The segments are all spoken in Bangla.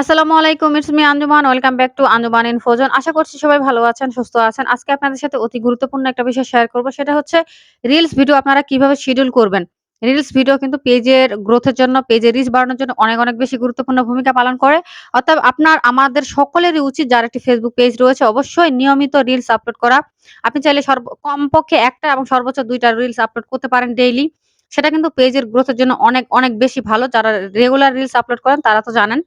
আসসালামু আলাইকুম it's me Anjuman welcome back to Anjuman infozone আশা করছি সবাই ভালো আছেন, সুস্থ আছেন। আজকে আপনাদের সাথে অতি গুরুত্বপূর্ণ একটা বিষয় শেয়ার করব, সেটা হচ্ছে রিলস ভিডিও আপনারা কীভাবে শিডিউল করবেন। রিলস ভিডিও কিন্তু পেজের গ্রোথের জন্য, পেজের রিচ বাড়ানোর জন্য অনেক অনেক বেশি গুরুত্বপূর্ণ ভূমিকা পালন করে। অর্থাৎ আপনার, আমাদের সকলেরই উচিত যার একটি ফেসবুক পেজ রয়েছে, অবশ্যই নিয়মিত রিলস আপলোড করা। আপনি চাইলে সর্ব, কমপক্ষে একটা এবং সর্বোচ্চ দুইটা রিলস আপলোড করতে পারেন ডেইলি সেটা কিন্তু পেজের গ্রোথের জন্য অনেক অনেক বেশি ভালো। যারা রেগুলার রিলস আপলোড করেন, তারা তো জানেন।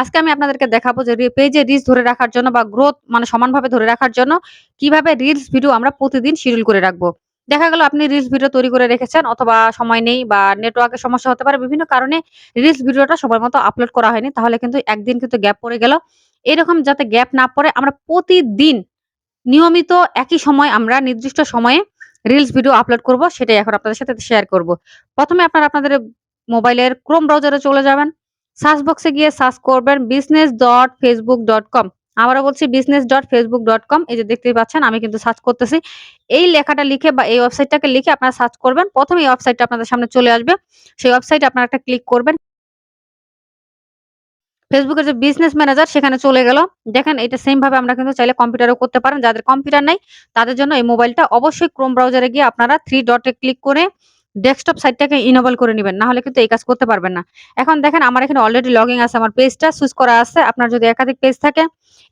আজকে আমি আপনাদেরকে দেখাবো যে পেজে রিলস ধরে রাখার জন্য বা গ্রোথ মানে সমানভাবে ধরে রাখার জন্য কীভাবে রিলস ভিডিও আমরা প্রতিদিন শিডিউল করে রাখব। দেখা গেল আপনি রিলস ভিডিও তৈরি করে রেখেছেন, অথবা সময় নেই বা নেটওয়ার্কের সমস্যা হতে পারে, বিভিন্ন কারণে রিলস ভিডিওটা সময় মতো আপলোড করা হয়নি। তাহলে কিন্তু একদিন কিন্তু গ্যাপ পড়ে গেল। এরকম যাতে গ্যাপ না পড়ে, আমরা প্রতিদিন নিয়মিত একই সময় আমরা নির্দিষ্ট সময়ে রিলস ভিডিও আপলোড করব, সেটাই এখন আপনাদের সাথে শেয়ার করব। প্রথমে আপনারা আপনাদের মোবাইলের ক্রোম ব্রাউজারে চলে যাবেন। সার্চ বক্সে গিয়ে সার্চ করবেন business dot Facebook dot com আবারও বলছি business dot Facebook dot com এই যে দেখতেই পাচ্ছেন, আমি কিন্তু সার্চ করতেছি। এই লেখাটা লিখে বা এই ওয়েবসাইটটাকে লিখে আপনারা সার্চ করবেন। প্রথমে এই ওয়েবসাইটটা আপনাদের সামনে চলে আসবে। সেই ওয়েবসাইটে আপনারা একটা ক্লিক করবেন। ফেসবুকের যে বিজনেস ম্যানেজার সেখানে চলে গেল। দেখেন, এটা সেম ভাবে আমরা কিন্তু চাইলে কম্পিউটারও করতে পারেন। যাদের কম্পিউটার নাই, তাদের জন্য এই মোবাইলটা অবশ্যই ক্রোম ব্রাউজারে গিয়ে আপনারা থ্রি ডটে ক্লিক করে ডেস্কটপ সাইটটাকে ইনেবল করে নেবেন না হলে কিন্তু এই কাজ করতে পারবেন না। এখন দেখেন আমার এখানে অলরেডি লগইন আছে, আমার পেজটা সুইচ করা আছে। আপনার যদি একাধিক পেজ থাকে,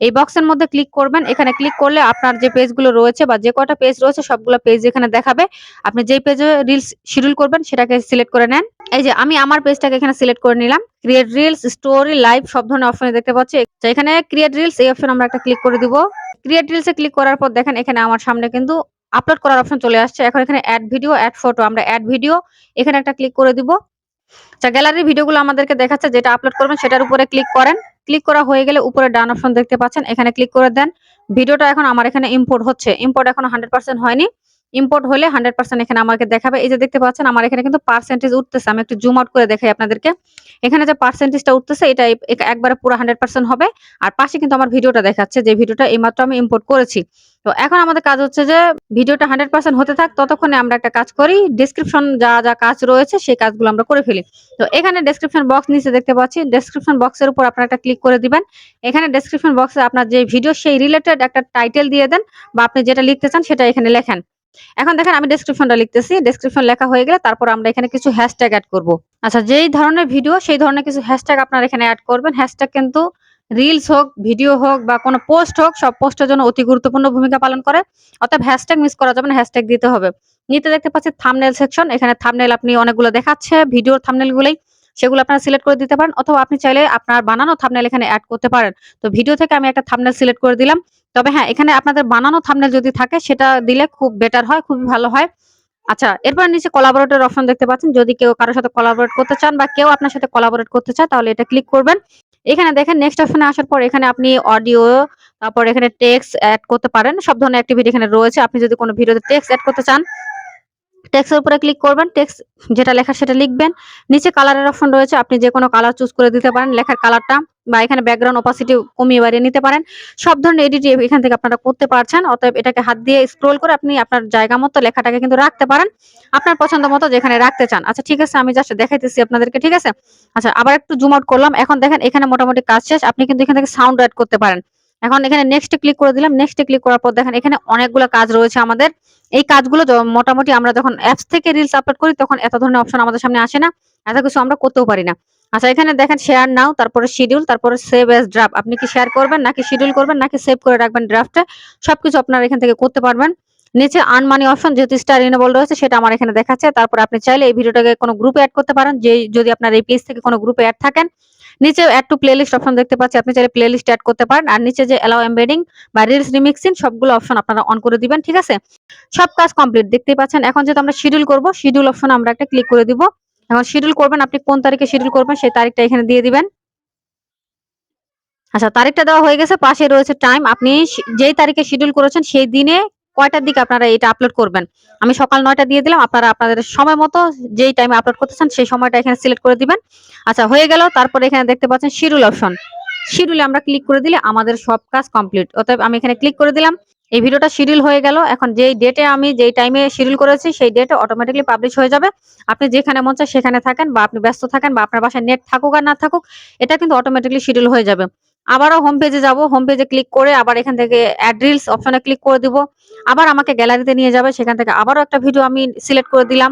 এই বক্সের মধ্যে ক্লিক করবেন। এখানে ক্লিক করলে আপনার যে পেজগুলো রয়েছে বা যে কয়টা পেজ রয়েছে, সবগুলো পেজ এখানে দেখাবে। আপনি যেই পেজে রিলস শিডিউল করবেন, সেটাকে সিলেক্ট করে নেন। এই যে আমি আমার পেজটাকে এখানে সিলেক্ট করে নিলাম। ক্রিয়েট রিলস স্টোরি লাইভ সব ধরনের অপশন দেখতে পাচ্ছি। এখানে ক্রিয়েট রিলস এই অপশন আমরা একটা ক্লিক করে দিব। ক্রিয়েট রিলসে ক্লিক করার পর দেখেন এখানে আমার সামনে কিন্তু আপলোড করার অপশন চলে আসছে। এখন এখানে অ্যাড ভিডিও অ্যাড ফটো আমরা অ্যাড ভিডিও এখানে একটা ক্লিক করে দিব। আচ্ছা গ্যালারির ভিডিওগুলো আমাদেরকে দেখাচ্ছে যেটা আপলোড করবেন, সেটার উপরে ক্লিক করেন। ক্লিক করা হয়ে গেলে উপরে ডান অপশন দেখতে পাচ্ছেন। এখানে ক্লিক করে দেন। ভিডিওটা এখন আমার এখানে ইম্পোর্ট হচ্ছে। ইম্পোর্ট এখন হান্ড্রেড হয়নি। ইম্পোর্ট হলে হান্ড্রেড পার্সেন্ট এখানে আমাকে দেখাবে। এই যে দেখতে পাচ্ছেন, আমার এখানে কিন্তু পার্সেন্টেজ উঠতেছে। আমি একটু জুম আউট করে দেখাই আপনাদেরকে। এখানে যে পার্সেন্টেজটা উঠতেছে, এটা একবারে পুরো হান্ড্রেড পার্সেন্ট হবে। আর পাশে কিন্তু আমার ভিডিওটা দেখাচ্ছে, যে ভিডিওটা এইমাত্র আমি ইম্পোর্ট করেছি। তো এখন আমাদের কাজ হচ্ছে যে, ভিডিওটা হান্ড্রেড পার্সেন্ট হতে থাক, ততক্ষণে আমরা একটা কাজ করি। ডিসক্রিপশন যা যা কাজ রয়েছে, সেই কাজগুলো আমরা করে ফেলি। তো এখানে ডেসক্রিপশন বক্স নিচে দেখতে পাচ্ছি। ডেসক্রিপশন বক্সের উপর আপনারা একটা ক্লিক করে দিবেন। এখানে ডেসক্রিপশন বক্সে আপনার যে ভিডিও সেই রিলেটেড একটা টাইটেল দিয়ে দেন, বা আপনি যেটা লিখতে চান, সেটা এখানে লেখেন। এখন দেখেন আমি ডেসক্রিপশনটা লিখতেছি। ডেসক্রিপশন লেখা হয়ে গেলে তারপর আমরা এখানে কিছু হ্যাশট্যাগ অ্যাড করব। আচ্ছা যেই ধরনের ভিডিও সেই ধরনের কিছু হ্যাশট্যাগ আপনারা এখানে অ্যাড করবেন। হ্যাশট্যাগ কিন্তু রিলস হোক ভিডিও হোক বা কোনো পোস্ট হোক, সব পোস্টের জন্য অতি গুরুত্বপূর্ণ ভূমিকা পালন করে। অর্থাৎ হ্যাশট্যাগ মিস করা যাবে না হ্যাশট্যাগ দিতে হবে। নিতে দেখতে পাচ্ছি থামনেল সেকশন এখানে থামনেল আপনি অনেকগুলো দেখাচ্ছে ভিডিওর থামনেল গুলোই সেগুলো আপনারা সিলেক্ট করে দিতে পারেন। অথবা আপনি চাইলে আপনার বানানো থামনেল এখানে অ্যাড করতে পারেন। তো ভিডিও থেকে আমি একটা থামনেল সিলেক্ট করে দিলাম। তবে হ্যাঁ এখানে আপনাদের বানানো থামনেল যদি থাকে, সেটা দিলে খুব বেটার হয়, খুবই ভালো হয়। আচ্ছা এরপর নিচে কোলাবোরেটর অপশন দেখতে পাচ্ছেন। যদি কেউ কারোর সাথে কোলাবোরেট করতে চান বা কেউ আপনার সাথে কোলাবোরেট করতে চায়, তাহলে এটা ক্লিক করবেন। এখানে দেখেন নেক্সট অপশনে আসার পর এখানে আপনি অডিও তারপর এখানে টেক্সট অ্যাড করতে পারেন। সব ধরনের অ্যাক্টিভিটি এখানে রয়েছে। আপনি যদি কোনো ভিডিওতে টেক্সট অ্যাড করতে চান টেক্সটের উপরে ক্লিক করবেন। টেক্স যেটা লেখা সেটা লিখবেন। নিচে কালারের অপশন রয়েছে। আপনি যে কোনো কালার চুজ করে দিতে পারেন। লেখার কালারটা বা এখানে ব্যাকগ্রাউন্ড অপাসিটি কমিয়ে বাড়িয়ে নিতে পারেন। সব ধরনের এডিট এখান থেকে আপনারা করতে পারছেন। অতএব এটাকে হাত দিয়ে স্ক্রোল করে আপনি আপনার জায়গা মতো লেখাটাকে কিন্তু রাখতে পারেন। আপনার পছন্দ মতো যেখানে রাখতে চান। আচ্ছা ঠিক আছে, আমি জাস্ট দেখাইতেছি আপনাদেরকে, ঠিক আছে? আচ্ছা আবার একটু জুম আউট করলাম। এখন দেখেন, এখানে মোটামুটি কাজ শেষ। আপনি কিন্তু এখান থেকে সাউন্ড অ্যাড করতে পারেন। এখন এখানে নেক্সট ক্লিক করে দিলাম নেক্সট ক্লিক করার পর দেখেন এখানে অনেকগুলো কাজ রয়েছে আমাদের। এই কাজগুলো মোটামুটি আমরা যখন অ্যাপস থেকে রিলস আপলোড করি তখন এত ধরনের অপশন আমাদের সামনে আসে না। এত কিছু আমরা করতেও পারি না। আচ্ছা এখানে দেখেন শেয়ার নাও তারপরে শিডিউল তারপরে সেভ এস ড্রাফট আপনি কি শেয়ার করবেন, নাকি শিডিউল করবেন, নাকি সেভ করে রাখবেন ড্রাফটে সবকিছু আপনারা এখান থেকে করতে পারবেন। নিচে আর্ন মানি অপশন যেহেতু স্টার ইনেবল রয়েছে, সেটা আমার এখানে দেখাচ্ছে। তারপর আপনি চাইলে এই ভিডিওটাকে কোনো গ্রুপে অ্যাড করতে পারেন যে যদি আপনার এই পেজ থেকে কোনো গ্রুপে অ্যাড থাকেন। নিচে অ্যাড টু প্লেলিস্ট অপশন দেখতে পাচ্ছি, আপনি চাইলে প্লেলিস্ট অ্যাড করতে পারেন। আর নিচে যে অ্যালাউ এমবেডিং বা রিলস রিমিক্সিং সবগুলো অপশন আপনারা অন করে দিবেন, ঠিক আছে? সব কাজ কমপ্লিট দেখতেই পাচ্ছেন। এখন যেহেতু আমরা শিডিউল করব শিডিউল অপশন আমরা একটা ক্লিক করে দিব। এখন শিডিউল করবেন, আপনি কোন তারিখে শিডিউল করবেন, সেই তারিখটা এখানে দিয়ে দিবেন। আচ্ছা তারিখটা দেওয়া হয়ে গেছে, পাশে রয়েছে টাইম আপনি যেই তারিখে শিডিউল করেছেন, সেই দিনে কয়টার দিকে আপনারা এটা আপলোড করবেন? আমি সকাল নয়টা দিয়ে দিলাম, আপনারা আপনাদের সময় মতো যেই টাইমে আপলোড করতে চান সেই সময়টা এখানে সিলেক্ট করে দিবেন। আচ্ছা হয়ে গেল, তারপরে এখানে দেখতে পাচ্ছেন শিডিউল অপশন শিডিউলে আমরা ক্লিক করে দিলে আমাদের সব কাজ কমপ্লিট অতএব আমি এখানে ক্লিক করে দিলাম, এই ভিডিওটা শিডিউল হয়ে গেল। এখন যেই ডেটে আমি যেই টাইমে শিডিউল করেছি, সেই ডেটে অটোমেটিকলি পাবলিশ হয়ে যাবে। আপনি যেখানে মন চায় সেখানে থাকেন বা আপনি ব্যস্ত থাকেন বা আপনার বাসায় নেট থাকুক আর না থাকুক, এটা কিন্তু অটোমেটিকলি শিডিউল হয়ে যাবে। আবারও হোম পেজে যাব হোম পেজে ক্লিক করে আবার এখান থেকে অ্যাড রিলস অপশনে ক্লিক করে দিব। আবার আমাকে গ্যালারিতে নিয়ে যাবে, সেখান থেকে আবারও একটা ভিডিও আমি সিলেক্ট করে দিলাম।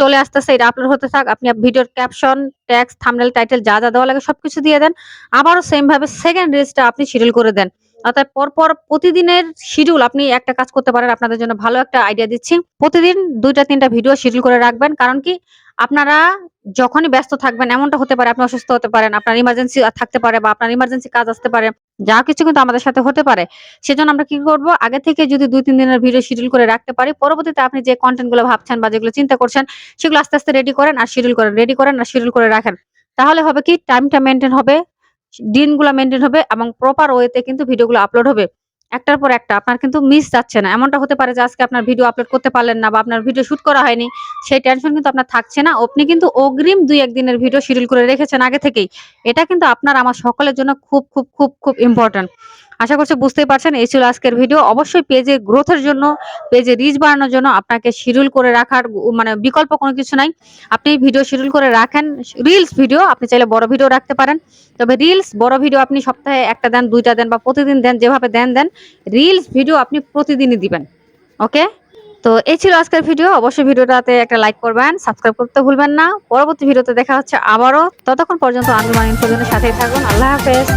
চলে আসতেছে, এটা আপলোড হতে থাক, আপনি ভিডিওর ক্যাপশন ট্যাক্স থাম্বনেল টাইটেল যা যা দেওয়া লাগে সবকিছু দিয়ে দেন। আবারও সেম ভাবে সেকেন্ড রিলসটা আপনি শিডিউল করে দেন। অর্থাৎ পরপর প্রতিদিনের শিডিউল আপনি একটা কাজ করতে পারেন, আপনাদের জন্য ভালো একটা আইডিয়া দিচ্ছি। প্রতিদিন দুইটা, তিনটা ভিডিও শিডিউল করে রাখবেন, কারণ কি? আপনারা যখনই ব্যস্ত থাকবেন, এমনটা হতে পারে আপনি অসুস্থ হতে পারেন, আপনার ইমার্জেন্সি থাকতে পারে বা আপনার ইমার্জেন্সি কাজ আসতে পারে, যা কিছু কিন্তু আমাদের সাথে হতে পারে। সেজন্য আমরা কি করব? আগে থেকে যদি দুই, তিন দিনের ভিডিও শিডিউল করে রাখতে পারি, পরবর্তীতে আপনি যে কন্টেন্টগুলো ভাবছেন বা যেগুলো চিন্তা করছেন, সেগুলো আস্তে আস্তে রেডি করেন আর শিডিউল করেন। রেডি করেন আর শিডিউল করে রাখেন। তাহলে হবে কি? টাইমটা মেনটেন হবে, দিনগুলো মেনটেন হবে এবং প্রপার ওয়েতে কিন্তু ভিডিওগুলো আপলোড হবে। একটার পর একটা, আপনার কিন্তু মিস যাচ্ছে না। এমনটা হতে পারে যে আজকে আপনার ভিডিও আপলোড করতে পারলেন না বা আপনার ভিডিও শুট করা হয়নি, সেই টেনশন কিন্তু আপনার থাকছে না। আপনি কিন্তু অগ্রিম দুই, একদিনের ভিডিও শিডিউল করে রেখেছেন আগে থেকেই। এটা কিন্তু আপনার, আমার সকলের জন্য খুব খুব খুব খুব ইম্পর্টেন্ট আশা করছি বুঝতেই পারছেন। এই ছিল আজকের ভিডিও। অবশ্যই পেজে গ্রোথের জন্য পেজে রিচ বাড়ানোর জন্য আপনাকে শিডিউল করে রাখার মানে বিকল্প কোনো কিছু নাই। আপনি ভিডিও শিডিউল করে রাখেন। রিলস ভিডিও আপনি চাইলে বড় ভিডিও রাখতে পারেন। তবে রিলস বড় ভিডিও আপনি সপ্তাহে একটা দেন, দুইটা দেন বা প্রতিদিন দেন, যেভাবে দেন দেন রিলস ভিডিও আপনি প্রতিদিনই দিবেন। ওকে তো এই ছিল আজকের ভিডিও অবশ্যই ভিডিওটাতে একটা লাইক করবেন সাবস্ক্রাইব করতে ভুলবেন না। পরবর্তী ভিডিওতে দেখা হচ্ছে আবারও। ততক্ষণ পর্যন্ত আমি মানে ইনফোজনের সাথেই থাকুন। আল্লাহ হাফেজ।